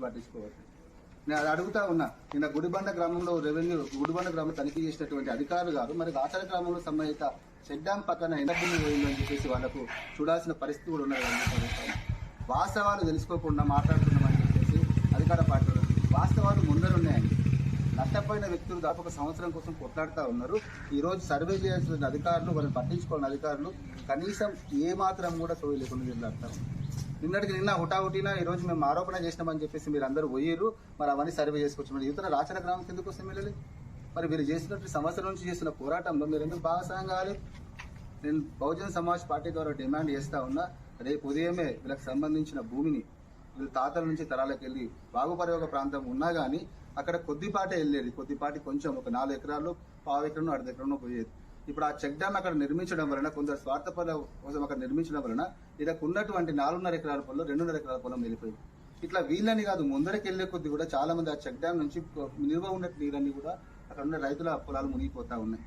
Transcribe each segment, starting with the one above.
సమస్యను పట్టించుకోవచ్చు నేను అది అడుగుతా ఉన్నా. నిన్న గుడిబండ గ్రామంలో రెవెన్యూ గుడిబండ గ్రామం తనిఖీ చేసినటువంటి అధికారులు గారు మరి ఆచార గ్రామంలో సంబంధిత చెక్ పక్కన ఎండభూమి పోయిందని చెప్పేసి వాళ్ళకు చూడాల్సిన పరిస్థితి కూడా ఉన్నది వాస్తవాలు తెలుసుకోకుండా మాట్లాడుతున్నామని చెప్పేసి అధికార పార్టీలు వాస్తవాలు ముందరున్నాయండి నష్టపోయిన వ్యక్తులు దాదాపు ఒక సంవత్సరం కోసం కొట్లాడుతూ ఉన్నారు. ఈరోజు సర్వే చేయాల్సిన అధికారులు వాళ్ళని పట్టించుకోవాలని అధికారులు కనీసం ఏ మాత్రం కూడా సోయి లేకుండా నిన్నటికి నిన్న హుటాహుటిన ఈ రోజు మేము ఆరోపణ చేసినామని చెప్పేసి మీరు అందరూ పోయారు మరి అవన్నీ సర్వే చేసుకోవచ్చు మరి యువతన రాచన గ్రామం కిందకు వస్తే వెళ్ళాలి మరి మీరు చేసినట్టు సంవత్సరం నుంచి చేస్తున్న పోరాటంలో మీరు ఎందుకు భాగస్వామ్యం కావాలి? నేను బహుజన సమాజ్ పార్టీ ద్వారా డిమాండ్ చేస్తా ఉన్నా రేపు ఉదయమే వీళ్ళకి సంబంధించిన భూమిని వీళ్ళ తాతల నుంచి తరాలకు వెళ్ళి బాగుపరయోగ ప్రాంతం ఉన్నా కానీ అక్కడ కొద్దిపాటే వెళ్ళేది. కొద్దిపాటి కొంచెం ఒక నాలుగు ఎకరాలు పావు ఎకరం అర్ధ ఎకరం పోయేది. ఇప్పుడు ఆ చెక్ డ్యామ్ అక్కడ నిర్మించడం వలన కొందరు స్వార్థపర కోసం అక్కడ నిర్మించడం వలన ఇక్కడికి ఉన్నటువంటి నాలుగున్నర ఎకరాల పొలం రెండున్నర ఎకరాల పొలం వెళ్ళిపోయింది ఇట్లా వీళ్ళని కాదు ముందరికి వెళ్ళే కొద్ది కూడా చాలా మంది ఆ చెక్ డ్యామ్ నుంచి నిల్వ ఉన్న నీరన్నీ కూడా అక్కడ ఉన్న రైతుల పొలాలు మునిగిపోతా ఉన్నాయి.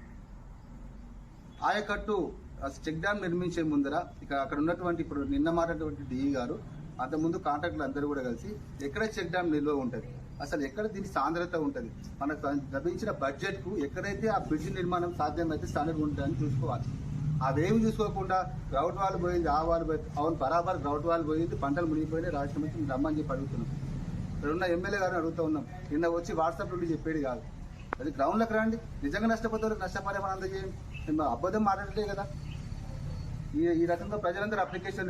ఆయకట్టు ఆ చెక్ డ్యామ్ నిర్మించే ముందర ఇక అక్కడ ఉన్నటువంటి ఇప్పుడు నిన్న మాట్లాడినటువంటి డిఈ గారు అంతకుముందు కాంట్రాక్టులు అందరూ కూడా కలిసి ఎక్కడ చెక్ డ్యామ్ నిల్వ ఉంటుంది? అసలు ఎక్కడ దీని సాంద్రత ఉంటుంది? మనకు లభించిన బడ్జెట్కు ఎక్కడైతే ఆ బ్రిడ్జ్ నిర్మాణం సాధ్యమైతే స్టాండర్డ్ ఉంటుందని చూసుకోవాలి. అవేమి చూసుకోకుండా గ్రౌట్ వాల్ పోయింది ఆ వాళ్ళు పోయింది. అవును బరాబర్ గ్రౌట్ వాల్ పోయింది పంటలు మునిగిపోయినాయి రాష్ట్రం నుంచి రమ్మని చెప్పి అడుగుతున్నాం. ఇక్కడ ఉన్న ఎమ్మెల్యే గారిని అడుగుతా ఉన్నాం. నిన్న వచ్చి వాట్సాప్ నుండి చెప్పేది కాదు. అది గ్రౌండ్లోకి రండి. నిజంగా నష్టపోతే నష్టపడే నష్టపరిహారం అందజేయండి. మేము అబద్ధం మాట్లాడలే కదా. ఈ ఈ రకంగా ప్రజలందరూ అప్లికేషన్